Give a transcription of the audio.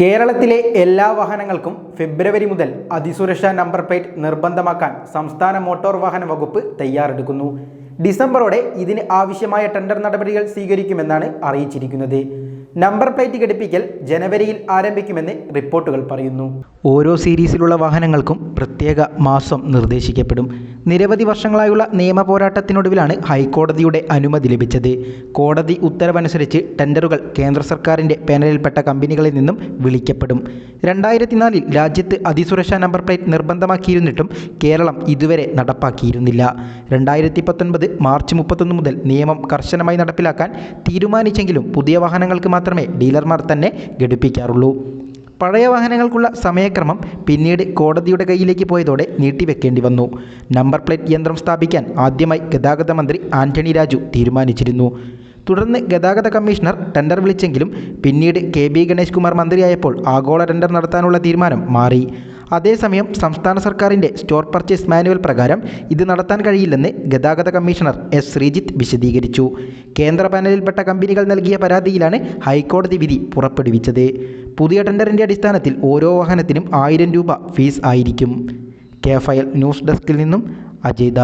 കേരളത്തിലെ എല്ലാ വാഹനങ്ങൾക്കും ഫെബ്രുവരി മുതൽ അതിസുരക്ഷാ നമ്പർ പ്ലേറ്റ് നിർബന്ധമാക്കാൻ സംസ്ഥാന മോട്ടോർ വാഹന വകുപ്പ് തയ്യാറെടുക്കുന്നു. ഡിസംബറോടെ ഇതിന് ആവശ്യമായ ടെൻഡർ നടപടികൾ സ്വീകരിക്കുമെന്നാണ് അറിയിച്ചിരിക്കുന്നത്. നമ്പർ പ്ലേറ്റ് ഘടിപ്പിക്കൽ ജനുവരിയിൽ ആരംഭിക്കുമെന്ന് റിപ്പോർട്ടുകൾ പറയുന്നു. ഓരോ സീരീസിലുള്ള വാഹനങ്ങൾക്കും പ്രത്യേക മാസം നിർദ്ദേശിക്കപ്പെടും. നിരവധി വർഷങ്ങളായുള്ള നിയമ പോരാട്ടത്തിനൊടുവിലാണ് ഹൈക്കോടതിയുടെ അനുമതി ലഭിച്ചത്. കോടതി ഉത്തരവനുസരിച്ച് ടെൻഡറുകൾ കേന്ദ്ര സർക്കാരിന്റെ പാനലിൽപ്പെട്ട കമ്പനികളിൽ നിന്നും വിളിക്കപ്പെടും. രണ്ടായിരത്തി നാലിൽ രാജ്യത്ത് അതിസുരക്ഷാ നമ്പർ പ്ലേറ്റ് നിർബന്ധമാക്കിയിരുന്നിട്ടും കേരളം ഇതുവരെ നടപ്പാക്കിയിരുന്നില്ല. രണ്ടായിരത്തി പത്തൊൻപത് മാർച്ച് മുപ്പത്തൊന്ന് മുതൽ നിയമം കർശനമായി നടപ്പിലാക്കാൻ തീരുമാനിച്ചെങ്കിലും പുതിയ വാഹനങ്ങൾക്ക് മാത്രമേ ഡീലർമാർ തന്നെ ഘടിപ്പിക്കാറുള്ളൂ. പഴയ വാഹനങ്ങൾക്കുള്ള സമയക്രമം പിന്നീട് കോടതിയുടെ കയ്യിലേക്ക് പോയതോടെ നീട്ടിവെക്കേണ്ടി വന്നു. നമ്പർ പ്ലേറ്റ് യന്ത്രം സ്ഥാപിക്കാൻ ആദ്യമായി ഗതാഗത മന്ത്രി ആന്റണി രാജു തീരുമാനിച്ചിരുന്നു. തുടർന്ന് ഗതാഗത കമ്മീഷണർ ടെൻഡർ വിളിച്ചെങ്കിലും പിന്നീട് കെ ബി ഗണേഷ് കുമാർ മന്ത്രിയായപ്പോൾ ആഗോള ടെൻഡർ നടത്താനുള്ള തീരുമാനം മാറി. അതേസമയം സംസ്ഥാന സർക്കാരിന്റെ സ്റ്റോർ പർച്ചേസ് മാനുവൽ പ്രകാരം ഇത് നടത്താൻ കഴിയില്ലെന്ന് ഗതാഗത കമ്മീഷണർ എസ് ശ്രീജിത്ത് വിശദീകരിച്ചു. കേന്ദ്ര പാനലിൽപ്പെട്ട കമ്പനികൾ നൽകിയ പരാതിയിലാണ് ഹൈക്കോടതി വിധി പുറപ്പെടുവിച്ചത്. പുതിയ ടെൻഡറിന്റെ അടിസ്ഥാനത്തിൽ ഓരോ വാഹനത്തിനും ആയിരം രൂപ ഫീസ് ആയിരിക്കും. കെ ഫയൽ ന്യൂസ് ഡെസ്കിൽ നിന്നും അജയ്